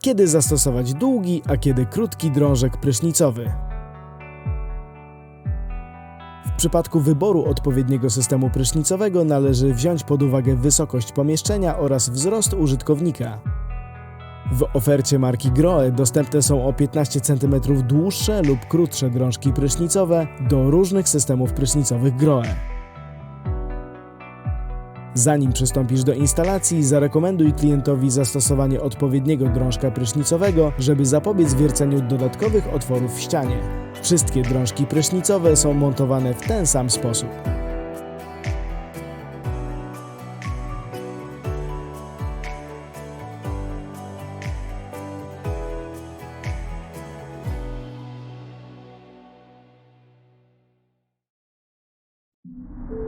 Kiedy zastosować długi, a kiedy krótki drążek prysznicowy? W przypadku wyboru odpowiedniego systemu prysznicowego należy wziąć pod uwagę wysokość pomieszczenia oraz wzrost użytkownika. W ofercie marki Grohe dostępne są o 15 cm dłuższe lub krótsze drążki prysznicowe do różnych systemów prysznicowych Grohe. Zanim przystąpisz do instalacji, zarekomenduj klientowi zastosowanie odpowiedniego drążka prysznicowego, żeby zapobiec wierceniu dodatkowych otworów w ścianie. Wszystkie drążki prysznicowe są montowane w ten sam sposób. you